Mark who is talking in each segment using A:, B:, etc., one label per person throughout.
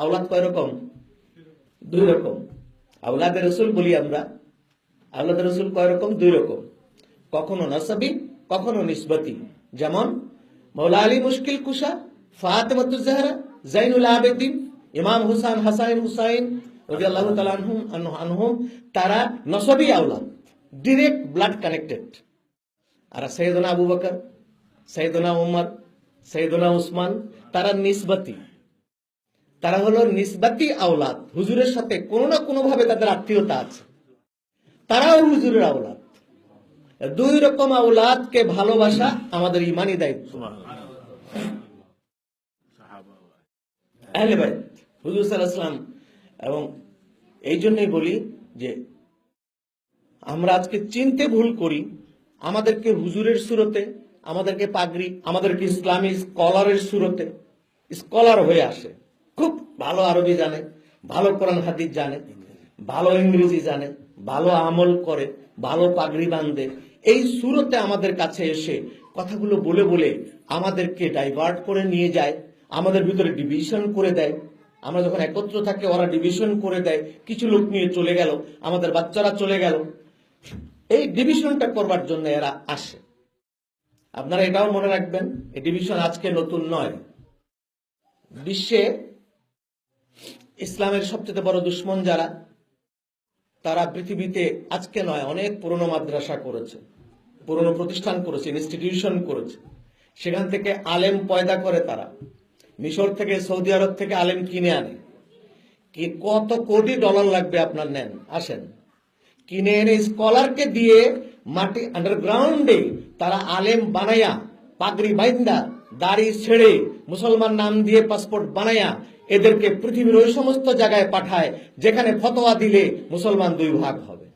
A: আওলাদ কয় রকম? দুই রকম। আওলাদে রসুল বলি আমরা আওলাদে রসুল কয় রকম? দুই রকম। কখনো নাসাবি, কখনো নিসবতি। যেমন মৌলা আলী মুশকিল কুশা ফাতেমাতুজাহরা জাইনুল আবেদিন, ইমাম হুসাইন, হাসাইন হুসাইন রাদিয়াল্লাহু তাআলা আনহুম তারা নসবি আওলাদ ডিরেক্ট ব্লাড কানেক্টেড আর সৈয়দনা আবু বকর সৈয়দনা উমর সৈয়দনা উসমান, তারা নিসবতি। তারা হলো নিসবাতি আওলাদ, হুজুরের সাথে কোনো না কোনো ভাবে তাদের আত্মীয়তা আছে। তারাও হুজুরের আওলাদ। দুই রকম আওলাদকে ভালোবাসা আমাদের ইমানি দায়িত্ব। হুজুর সাল্লাল্লাহু এবং এই জন্যই বলি যে আমরা আজকে চিনতে ভুল করি, আমাদেরকে হুজুরের সুরতে, আমাদেরকে পাগড়ি, আমাদেরকে ইসলামী স্কলারের সুরতে, স্কলার হয়ে আসে। ভালো আরবি জানে, ভালো কোরআন হাদিস জানে, ভালো ইংরেজি জানে, ভালো আমল করে, ভালো পাগড়ি বাঁধে। এই সুরতে আমাদের কাছে এসে কথাগুলো বলে বলে আমাদেরকে ডাইভার্ট করে নিয়ে যায়, আমাদের ভিতরে ডিভিশন করে দেয়। আমরা যখন একত্র থাকি, ওরা ডিভিশন করে দেয়। কিছু লোক নিয়ে চলে গেল, আমাদের বাচ্চারা চলে গেল। এই ডিভিশনটা করবার জন্য এরা আসে। আপনারা এটাও মনে রাখবেন, এই ডিভিশন আজকে নতুন নয়। বিশ্বে ইসলামের সবচেয়ে বড় দুশ্মন যারা, তারা পৃথিবীতে আজকে নয়, অনেক পুরনো মাদ্রাসা করেছে, পুরনো প্রতিষ্ঠান করেছে ইনস্টিটিউশন করেছে। সেখান থেকে আলেম পয়দা করে তারা। মিশর থেকে, সৌদি আরব থেকে আলেম কিনে আনে। কি কত কোটি ডলার লাগবে আপনার নেন, আসেন। কিনে এনে স্কলারকে দিয়ে মাটি আন্ডারগ্রাউন্ডে তারা আলেম বানাইয়া পাগড়ি বাইন্দা, দাড়ি ছেড়ে মুসলমান নাম দিয়ে পাসপোর্ট বানাইয়া এদেরকে পৃথিবীর ওই সমস্ত জায়গায় পাঠায়, যেখানে ফতোয়া দিলে মুসলমান দুই ভাগ হবে।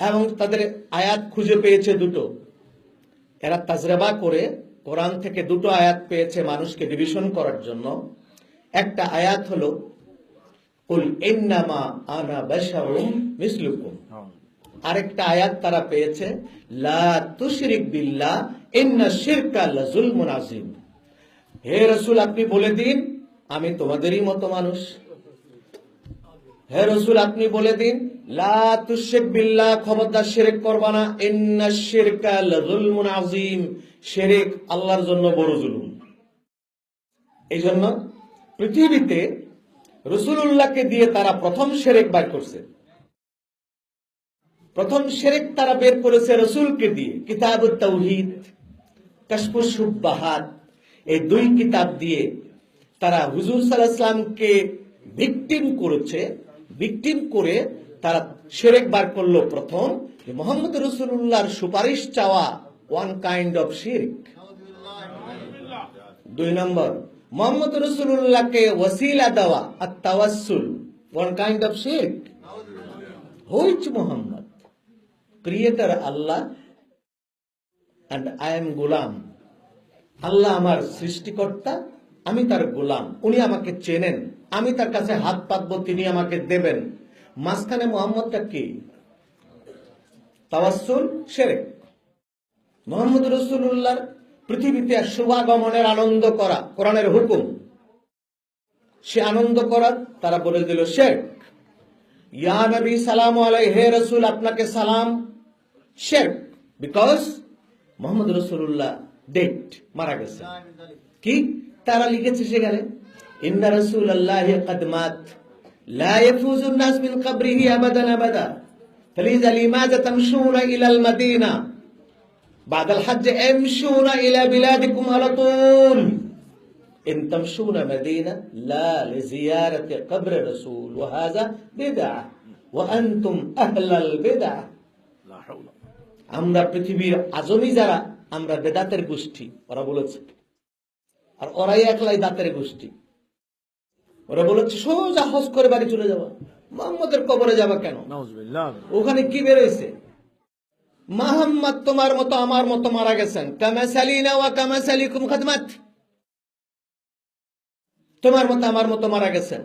A: এবং তাদের আয়াত খুঁজে পেয়েছে দুটো। এরা তাজরেবা করে কোরআন থেকে দুটো আয়াত পেয়েছে মানুষকে ডিভিশন করার জন্য। একটা আয়াত হলো, কুল ইন্নামা আনা বাশারুম মিসলুকুম। আরেকটা আয়াত তারা পেয়েছে, লা তুশরিক বিল্লাহ, ইন্না শিরকা লাযুলমুন আযীম। হে রসুল, আপনি বলে দিন, আমি তোমাদেরই মতো মানুষ। হে রসুল, আপনি বলে দিন, লা বিল্লাহ, খবরদার শিরক করবা না। ইন্না শিরকা লাযুলমুন আযীম। আল্লাহর জন্য বড় জুলুম। এই জন্য পৃথিবীতে রসুল্লাহকে দিয়ে তারা প্রথম সেরেক বার করছে। প্রথম সেরেক তারা বের করেছে রসুলকে দিয়ে। কিতাব তৌহিদ কাশফুস সুব্বাহাত। এই দুই কিতাব দিয়ে তারা হুজুর সাল্লাহামকে ভিকটিম করেছে ভিকটিম করে তারা সেরেক বার করল প্রথম মোহাম্মদ রসুল্লাহর সুপারিশ চাওয়া ওয়ান কাইন্ড অফ শিরক দুই নম্বর, মোহাম্মদ রসুল্লাহকে ওসিলা দেওয়া আর তাওয়াসুল ওয়ান কাইন্ড অফ শিরক which Mohammad? Creator Allah. And I am গোলাম। আল্লাহ আমার সৃষ্টিকর্তা, আমি তার গোলাম, উনি আমাকে চেনেন, আমি তার কাছে হাত পাতবো, তিনি আমাকে দেবেন। মাঝখানে মোহাম্মদটা কি? তাওয়াসুল সেরেক মোহাম্মদ রসুল্লাহর পৃথিবীতে শুভাগমনের আনন্দ করা, কোরআনের হুকুম। সে আনন্দ করার, তারা বলে দিল শেখ ইয়া নবী, সালাম আলাই হে রসুল, আপনাকে সালাম শেখ বিকজ মোহাম্মদ রসুল্লাহ ডেট মারা গেছে কি তারা লিখেছে সেখানে ইন্না রসুল আল্লাহ কদমাত لا يفوز الناس من قبره ابدا ابدا فلذا لماذا تمشون الى المدينه بعد الحج امشون الى بلادكم على طول ان تمشون مدينه لا لزياره قبر الرسول وهذا بدعه وانتم اهل البدعه আমরা পৃথিবীর আজমি যারা আমরা বেদাতের গোষ্ঠী ওরা বলেছে। আর ওরাই একলাই দাঁতের গোষ্ঠী। ওরা বলেছে সোজা হজ করে বাড়ি চলে যাওয়া মোহাম্মদের কবরে যাবা কেন? ওখানে কি বেরোয়েছে মাহাম্মদ তোমার মতো আমার মতো মারা গেছেন। কামাসালিনা ওয়া কামাসালিকুম খাদমাত। তোমার মতো আমার মতো মারা গেছেন।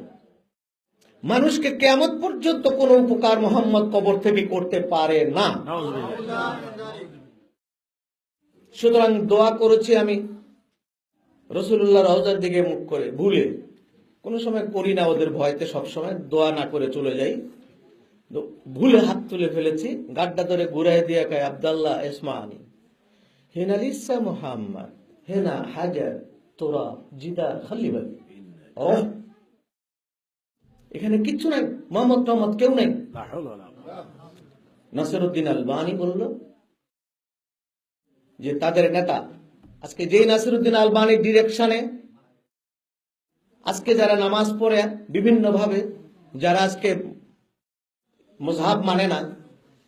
A: মানুষকে কেমন পর্যন্ত কোনো উপকার মোহাম্মদ কবর থেকে করতে পারে না। সুতরাং দোয়া করেছি আমি রসুল্লাহ রহজার দিকে মুখ করে ভুলে। কোনো সময় করি না ওদের ভয়তে সবসময় দোয়া না করে চলে যাই। ভুলে হাত তুলে ফেলেছি গাড্ডা ধরে ঘুরাই দিয়ে কায় আবদাল্লাহ ইসমানি হেনাল ইসা মোহাম্মদ হেনা হাজার তোরা জিদা ও এখানে কিচ্ছু নাই মোহাম্মদ মোহাম্মদ কেউ নাই। নাসিরুদ্দিন আলবানি বলল যে তাদের নেতা। আজকে যেই নাসিরুদ্দিন আলবানির ডিরেকশনে আজকে যারা নামাজ পড়ে বিভিন্ন ভাবে যারা আজকে মুজহাব মানে না,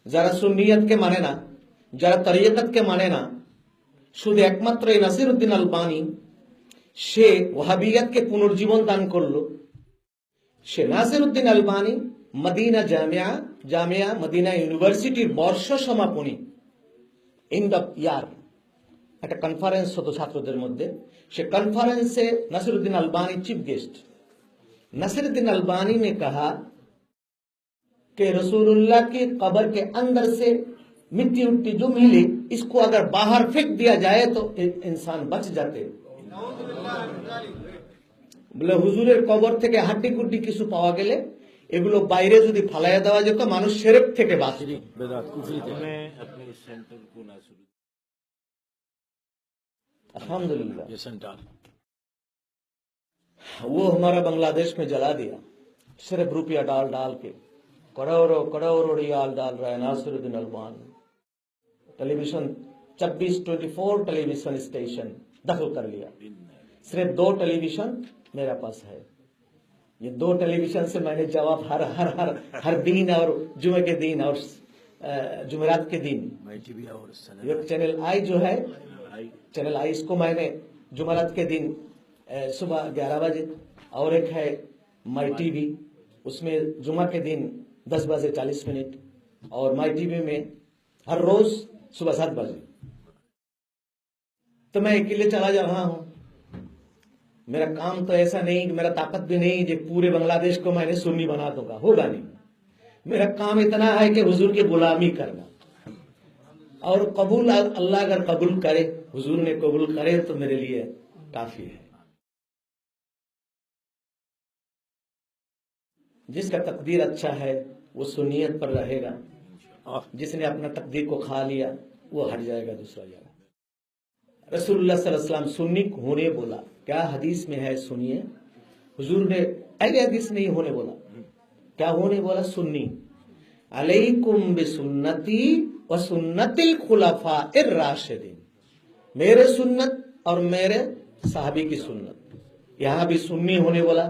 A: যারা সুন্নিয়তকে মানে না, যারা তরিয়তকে মানে না, শুধু একমাত্র এই নাসিরুদ্দিন আলবানি, সে ওহাবিয়াতকে পুনর্জীবন দান করল। সে Nasiruddin Albani Medina Jamia Jamia Medina ইউনিভার্সিটির বর্ষ সমাপনী। ইন দ্য ইয়ার একটা কনফারেন্স হতো ছাত্রদের মধ্যে সে कॉन्फ्रेंसे Naseeruddin Albany chief guest Naseeruddin Albany ने कहा कि रसूलुल्लाह की कब्र के अंदर से मिट्टी उट्टी जो मिले इसको अगर बाहर फेंक दिया जाए तो इ- इंसान बच जाते বলে হুজুরের কবর থেকে হাড্ডি কুড্ডি কিছু পাওয়া গেলে এগুলো বাইরে যদি ফালাইয়া দেওয়া যেত মানুষ সেরেক থেকে বাঁচত अल्हम्दुलिल्लाह वो हमारा बांग्लादेश में जला दिया। सिर्फ़ रुपया डाल डाल के। करोड़ों करोड़ों रियाल डाल रहा है Nasiruddin Albani. Television 26 24 television station दखल कर लिया। सिर्फ़ दो टेलीविज़न मेरा पास है। ये दो टेलीविज़न से मैंने जवाब हर हर हर हर दिन और जुमे के दिन और जुमेरात के दिन। ये चैनल आई जो है चैनल आई। इसको मैंने जुमेरात के दिन सुबह ग्यारह बजे, और एक है माई टीवी। उसमें जुमा के दिन दस बजे चालीस मिनट, और माई टीवी में हर रोज सुबह सात बजे। तो मैं अकेले चला जा रहा हूँ। मेरा काम तो ऐसा नहीं कि मेरा ताकत भी नहीं जो पूरे बांग्लादेश को मैंने सुन्नी बना दूँगा, होगा नहीं। मेरा काम इतना है कि हुजूर की गुलामी करना। और कबूल अल्लाह अगर कबूल करे हुजूर ने कबूल करे तो मेरे लिए काफ़ी है। जिसका तकदीर अच्छा है, वो सुनियत पर रहेगा। जिसने अपना तकदीर को खा लिया, वो हट जाएगा दूसरा जगह। वसल्लम सुन्नी होने बोला, क्या हदीस में है सुनिए हुजूर ने अहले हदीस नहीं होने बोला। क्या होने बोला? सुन्नी। अलैकुम बिसुन्नती व सुन्नतिल खुलफा इर राशिदीन। मेरे सुन्नत और मेरे साहबी की सुन्नत यहां भी सुन्नी होने बोला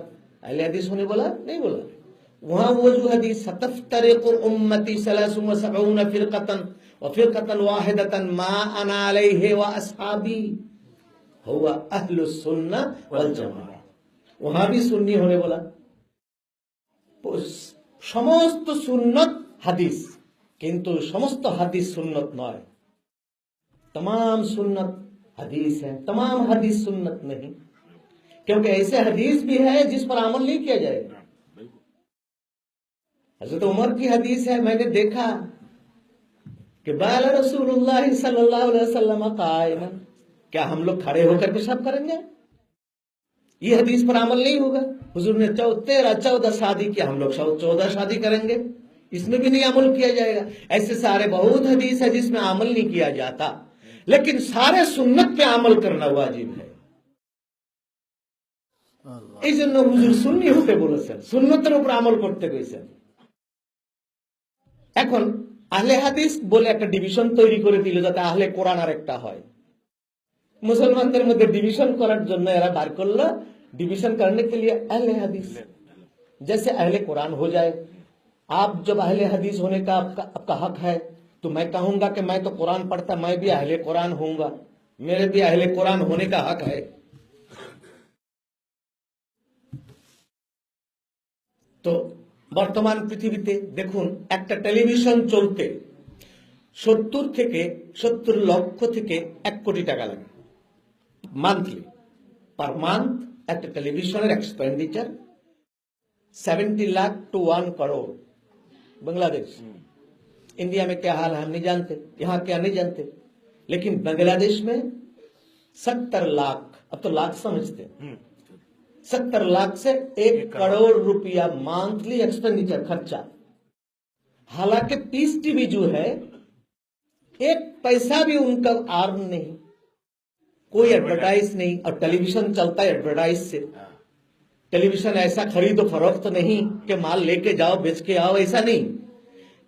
A: अहले हदीस होने बोला नहीं बोला वहां वो जो हदीस सतफ्तरिक उम्मती सलासुम व सबऊन फिरकतन व फिरकतन वाहिदतन मा अना अलैहि व असहाबी हुवा अहलुस सुन्नह वल जमाअह वहां भी सुन्नी होने बोला সমস্ত সুন্নত হাদিস কিন্তু সমস্ত হাদিস সুন্নত নয় तमाम सुन्नत हदीस है, तमाम हदीस सुन्नत नहीं। क्योंकि ऐसे हदीस भी है जिस पर अमल नहीं किया जाएगा। हज़रत उमर की हदीस है, मैंने देखा कि बाल रसूलुल्लाह सल्लल्लाहु अलैहि वसल्लम कायमन। क्या हम लोग खड़े होकर पेशाब करेंगे? ये हदीस पर अमल नहीं होगा। हुजूर ने चौ, तेरह, चौदह शादी किया हम लोग चौदह शादी करेंगे। इसमें भी नहीं अमल किया जाएगा। ऐसे सारे बहुत हदीस है जिसमें अमल नहीं किया जाता। लेकिन सारे सुन्नत पे अमल करना वाजिब है। এই জন্য হুজুর সুন্নি হতে বলেছেন সুন্নতের উপর আমল করতে কইছেন এখন আহলে হাদিস বলে একটা ডিভিশন তৈরি করে দিল যাতে আহলে কোরআন আর একটা হয়। মুসলমানদের মধ্যে ডিভিশন করার জন্য এরা বার করল। ডিভিশন করনে কে লিয়ে? আহলে হাদিস। जैसे अहले कुरान हो जाए आप जब अहले हदीस होने का आपका आपका हक है तो मैं कहूंगा कि मैं तो कुरान पढ़ता मैं भी अहले कुरान होऊंगा मेरे भी अहले कुरान होने का हक है তো বর্তমান পৃথিবীতে দেখুন একটা টেলিভিশন চলতে সত্তর থেকে সত্তর লক্ষ থেকে এক কোটি টাকা লাগে মান্থলি পার মান্থ একটা television expenditure seventy lakh to one crore Bangladesh India में क्या हाल है हम नहीं जानते यहाँ क्या नहीं जानते। लेकिन बांग्लादेश में सत्तर लाख अब तो लाख समझते
B: हम्म,
A: सत्तर लाख से एक करोड़। रुपया मंथली एक्सपेंडिचर खर्चा। हालाँकि पीस टीवी जो है एक पैसा भी उनका आर्म नहीं। कोई एडवर्टाइज नहीं और टेलीविज़न चलता है एडवर्टाइज से। टेलीविज़न ऐसा खरीदो फरोख्त नहीं कि माल लेके जाओ बेच के आओ ऐसा नहीं।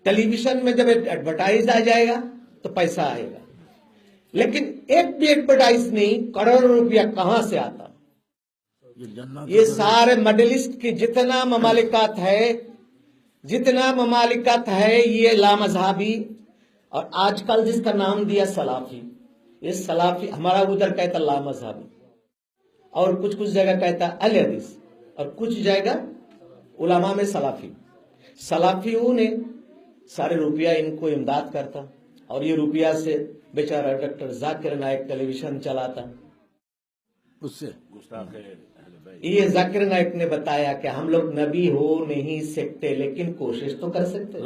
A: टेलीविज़न में जब एडवर्टाइज आ जाएगा तो पैसा आएगा। लेकिन एक भी एडवर्टाइज नहीं करोड़ों रुपया कहाँ से आता?
B: ये
A: सारे मिडलिस्ट की जितना ममालिकात है जितना ममालिकात है ये लामजहाबी और आजकल जिसका नाम दिया सलाफी ये सलाफी हमारा उधर कहता लामजहाबी और कुछ कुछ जगह कहता अल हदीस। और कुछ जगह उलमा में सलाफी। सलाफियों ने सारे रुपया इनको इमदाद करता और ये रुपया से बेचारा डॉक्टर जाकिर नायक टेलीविज़न चलाता।
B: उससे।
C: गुस्ताख अहले बैत।
A: ये जाकिर नायक ने बताया कि हम लोग नबी हो नहीं सकते लेकिन कोशिश तो कर सकते।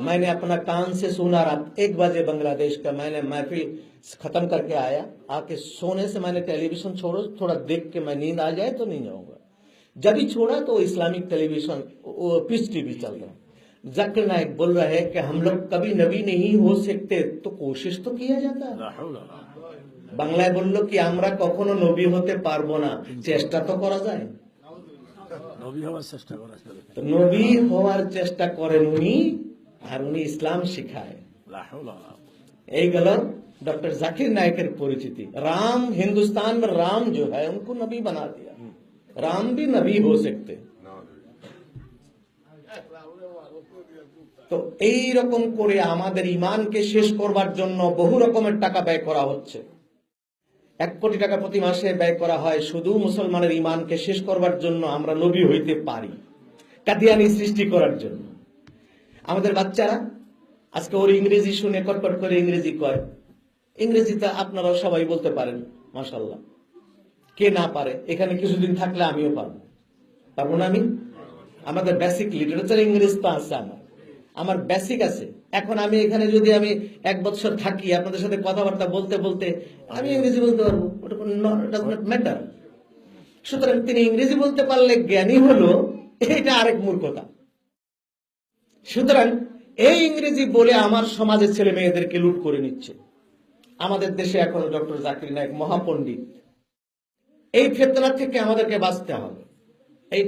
A: मैंने अपना कान से सुना रात एक बजे बांग्लादेश का मैंने महफिल खत्म करके आया। आके सोने से मैंने टेलीविज़न छोड़ो थोड़ा देख के मैं नींद आ जाए तो नहीं जाऊँगा जब ही छोड़ा तो इस्लामिक टेलीविज़न पीस टीवी चल रहा। जाकिर नायक बोल रहा है कि हम लोग कभी नबी नहीं हो सकते तो कोशिश तो किया जाता বাংলায় বলল কি আমরা কখনো নবী হতে পারব না চেষ্টা তো করা যায়
B: নবী হওয়ার চেষ্টা করা
A: নবী হওয়ার চেষ্টা করেন উনি আর উনি ইসলাম শিখায় এই গেল डॉक्टर जाकिर नायक परिचिति राम हिंदुस्तान में राम जो है उनको नबी बना दिया राम भी नबी हो सकते তো এই রকম করে আমাদের ইমানকে শেষ করবার জন্য বহু রকমের টাকা ব্যয় করা হচ্ছে। এক কোটি টাকা প্রতি মাসে ব্যয় করা হয়, শুধু মুসলমানের ইমানকে শেষ করবার জন্য আমরা নবী হইতে পারি, কাদিয়ানি সৃষ্টি করার জন্য। আমাদের বাচ্চারা, আজকে ওর ইংরেজি শুনে কটকট করে ইংরেজি কয়। ইংরেজিতে আপনারাও সবাই বলতে পারেন মাসাল্লাহ কে না পারে, এখানে কিছুদিন থাকলে আমিও পারব। পারব না আমি? আমাদের বেসিক লিটারেচার ইংরেজ তো আছে আমার। আমার বেসিক আছে। এখন আমি এখানে যদি আমি এক বছর থাকি, আপনাদের সাথে কথাবার্তা বলতে বলতে আমি ইংরেজি বলতে পারব। ওটা ম্যাটার সুতরাং তিনি ইংরেজি বলতে পারলে জ্ঞানী হলো, এটা আরেক মূর্খতা সুতরাং এই ইংরেজি বলে আমার সমাজের ছেলে মেয়েদেরকে লুট করে নিচ্ছে। আমাদের দেশে এখন ডক্টর জাকির নায়ক মহাপণ্ডিত। এই ফেতনা থেকে আমাদেরকে বাঁচতে হবে। এই